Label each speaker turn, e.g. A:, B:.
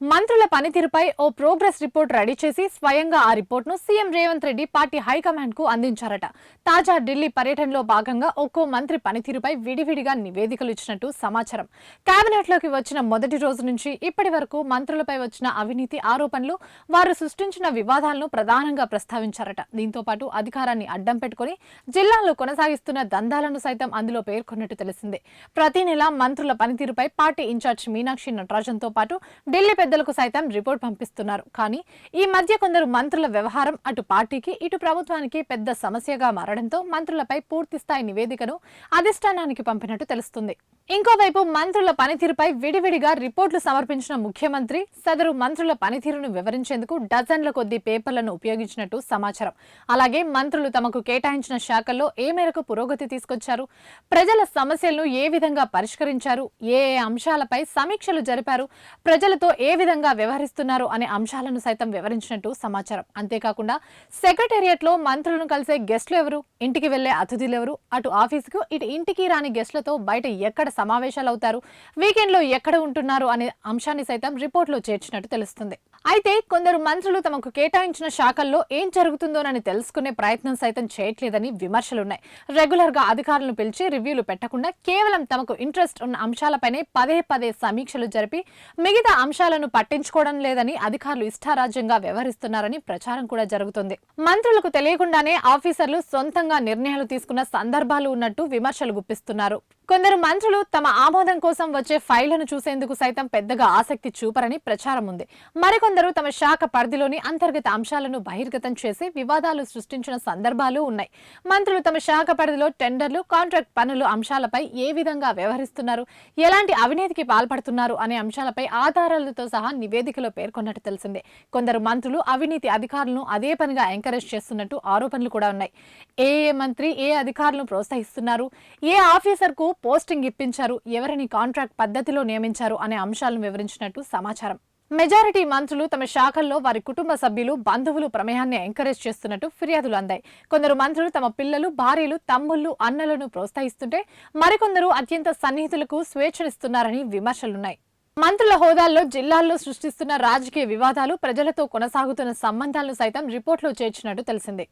A: మంత్రుల పనితీరుపై ఓ ప్రోగ్రెస్ రిపోర్ట్ రెడీ చేసి స్వయంగా ఆ రిపోర్ట్ను సీఎం రేవంత్ రెడ్డి పార్టీ హైకమాండ్కు అందించారట. తాజా ఢిల్లీ పర్యటనలో భాగంగా ఒక్కో మంత్రి పనితీరుపై విడివిడిగా నివేదికలు ఇచ్చినట్టు సమాచారం. కేబినెట్లోకి వచ్చిన మొదటి రోజు నుంచి ఇప్పటి వరకు మంత్రులపై వచ్చిన అవినీతి ఆరోపణలు వారు సృష్టించిన వివాదాలను ప్రధానంగా ప్రస్తావించారట. దీంతో పాటు అధికారాన్ని అడ్డం పెట్టుకుని జిల్లాలో కొనసాగిస్తున్న దందాలను సైతం అందులో పేర్కొన్నట్టు తెలిసిందే. ప్రతి నెల మంత్రుల పనితీరుపై పార్టీ ఇన్ఛార్జ్ మీనాక్షి నటరాజన్తో పాటు ఢిల్లీ పెద్దలకు సైతం రిపోర్ట్ పంపిస్తున్నారు. కానీ ఈ మధ్య కొందరు మంత్రుల వ్యవహారం అటు పార్టీకి ఇటు ప్రభుత్వానికి పెద్ద సమస్యగా మారడంతో మంత్రులపై పూర్తి స్థాయి నివేదికను అధిష్టానానికి పంపినట్టు తెలుస్తుంది. ఇంకోవైపు మంత్రుల పనితీరుపై విడివిడిగా రిపోర్టులు సమర్పించిన ముఖ్యమంత్రి సదరు మంత్రుల పనితీరును వివరించేందుకు డజన్ల కొద్దీ పేపర్లను ఉపయోగించినట్టు సమాచారం. అలాగే మంత్రులు తమకు కేటాయించిన శాఖల్లో ఏ మేరకు పురోగతి తీసుకొచ్చారు ప్రజల సమస్యలను ఏ విధంగా పరిష్కరించారు ఏ ఏ అంశాలపై సమీక్షలు జరిపారు ప్రజలతో ఏ విధంగా వ్యవహరిస్తున్నారు అనే అంశాలను సైతం వివరించినట్టు సమాచారం. అంతేకాకుండా సెక్రటేరియట్లో మంత్రులను కలిసే గెస్టులు ఎవరు ఇంటికి వెళ్ళే అతిథులు ఎవరు అటు ఆఫీసుకు ఇటు ఇంటికి రాని గెస్టులతో బయట ఎక్కడ సమావేశాలు అవుతారు వీకెండ్లో ఎక్కడ ఉంటున్నారు అనే అంశాన్ని సైతం రిపోర్ట్లో చేర్చినట్టు తెలుస్తుంది. అయితే కొందరు మంత్రులు తమకు కేటాయించిన శాఖల్లో ఏం జరుగుతుందోనని తెలుసుకునే ప్రయత్నం సైతం చేయట్లేదని విమర్శలున్నాయి. రెగ్యులర్గా అధికారులను పిలిచి రివ్యూలు పెట్టకుండా కేవలం తమకు ఇంట్రెస్ట్ ఉన్న అంశాలపైనే పదే పదే సమీక్షలు జరిపి మిగతా అంశాలను పట్టించుకోవడం లేదని అధికారులు ఇష్టారాజ్యంగా వ్యవహరిస్తున్నారని ప్రచారం కూడా జరుగుతుంది. మంత్రులకు తెలియకుండానే ఆఫీసర్లు సొంతంగా నిర్ణయాలు తీసుకున్న సందర్భాలు ఉన్నట్టు విమర్శలు గుప్పిస్తున్నారు. కొందరు మంత్రులు తమ ఆమోదం కోసం వచ్చే ఫైళ్ళను చూసేందుకు సైతం పెద్దగా ఆసక్తి చూపరని ప్రచారం ఉంది. మరికొందరు తమ శాఖ పరిధిలోని అంతర్గత అంశాలను బహిర్గతం చేసి వివాదాలు సృష్టించిన సందర్భాలు ఉన్నాయి. మంత్రులు తమ శాఖ పరిధిలో టెండర్లు కాంట్రాక్ట్ పనులు అంశాలపై ఏ విధంగా వ్యవహరిస్తున్నారు ఎలాంటి అవినీతికి పాల్పడుతున్నారు అనే అంశాలపై ఆధారాలతో సహా నివేదికలో పేర్కొన్నట్టు తెలిసిందే. కొందరు మంత్రులు అవినీతి అధికారులను అదే పనిగా ఎంకరేజ్ చేస్తున్నట్టు ఆరోపణలు కూడా ఉన్నాయి. ఏ ఏ మంత్రి ఏ అధికారులను ప్రోత్సహిస్తున్నారు ఏ ఆఫీసర్కు పోస్టింగ్ ఇప్పించారు. ఎవరిని కాంట్రాక్ట్ పద్ధతిలో నియమించారు అనే అంశాలను వివరించినట్టు సమాచారం. మెజారిటీ మంత్రులు తమ శాఖల్లో వారి కుటుంబ సభ్యులు బంధువులు ప్రమేయాన్ని ఎంకరేజ్ చేస్తున్నట్టు ఫిర్యాదులు అందాయి. కొందరు మంత్రులు తమ పిల్లలు భార్యలు తమ్ముళ్ళు అన్నలను ప్రోత్సహిస్తుంటే మరికొందరు అత్యంత సన్నిహితులకు స్వేచ్ఛనిస్తున్నారని విమర్శలున్నాయి. మంత్రుల హోదాల్లో జిల్లాల్లో సృష్టిస్తున్న రాజకీయ వివాదాలు ప్రజలతో కొనసాగుతున్న సంబంధాలను సైతం రిపోర్టులో చేర్చినట్టు తెలిసిందే.